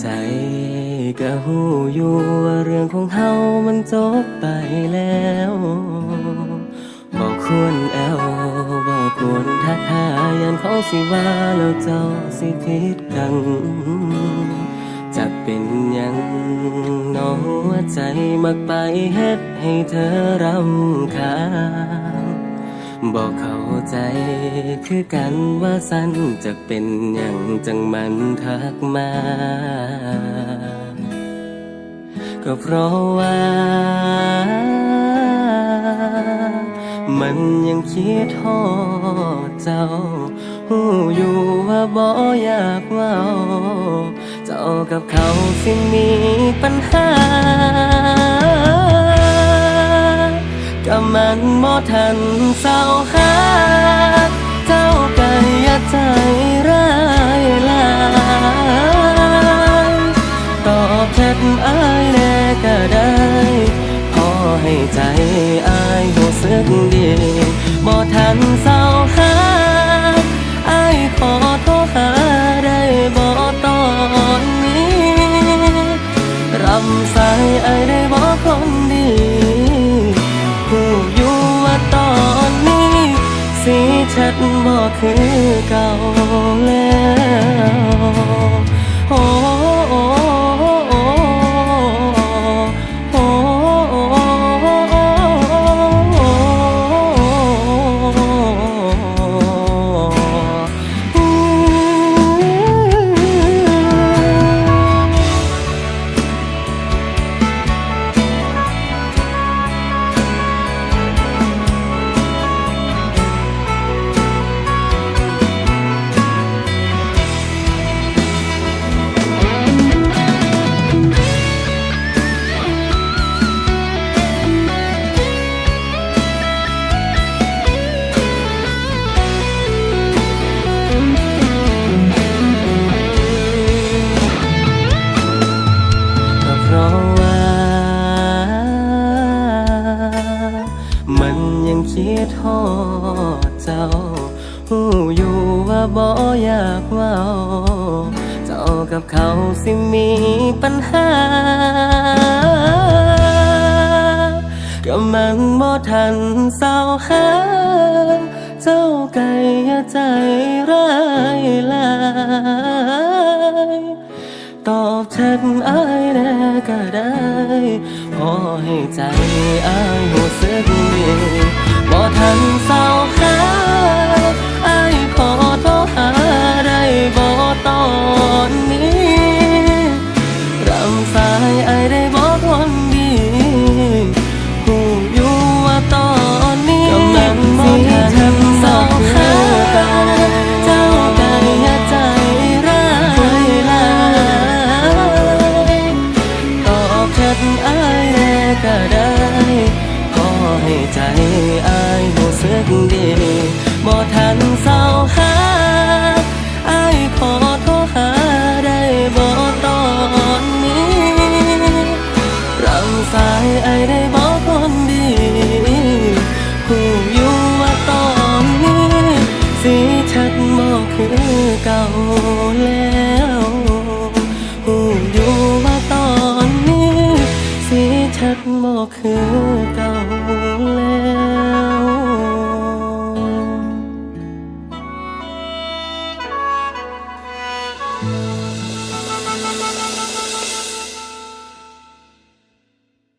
ใจก็หูอยู่ว่าเรื่องของเฮามันจบไปแล้วบอกควรแอวบอกควรทักหายันเขาสิว่าแล้วเจ้าสิผิดกันจะเป็นยังน้องหัวใจมักไปเฮ็ดให้เธอรำคาญ บอกเข้าใจคือกันว่าสั้นจะเป็นอย่างจังมันทักมา ก็เพราะว่า มันยังคิดทอดเจ้าหูอยู่ว่าบ่อยากว่าเจ้ากับเขาสิมีปัญหา ก็มันบ่ทันเศร้าหาเจ้าก็อย่าใจร้ายลายตอบแชทอายแน่ก็ได้พอให้ใจอายรู้สึกดีบ่ทันเศร้าหาอายขอโทรหาได้บ่ตอนนี้รำสายไอายได้ คือเก่าแล้ว คิดทอดเจ้าหูอยู่ว่าบ่อยากว่าเจ้ากับเขาสิมีปัญหาก็มันบ่ทันเศร้าหา เจ้าไก่อย่าใจร้ายลายตอบแชทอายแน่ก็ได้ พอให้ใจอายรู้สึกดี บ่ทัน ใจอายรู้สึกดีบ่ทันเศร้าหาอายขอโทรหาได้บ่ตอนนี้รำสายอายได้บอกคนดีหูอยู่ว่าตอนนี้ สีชัดบ่คือเก่าแล้วหูอยู่ว่าตอนนี้ สีชัดบ่คือ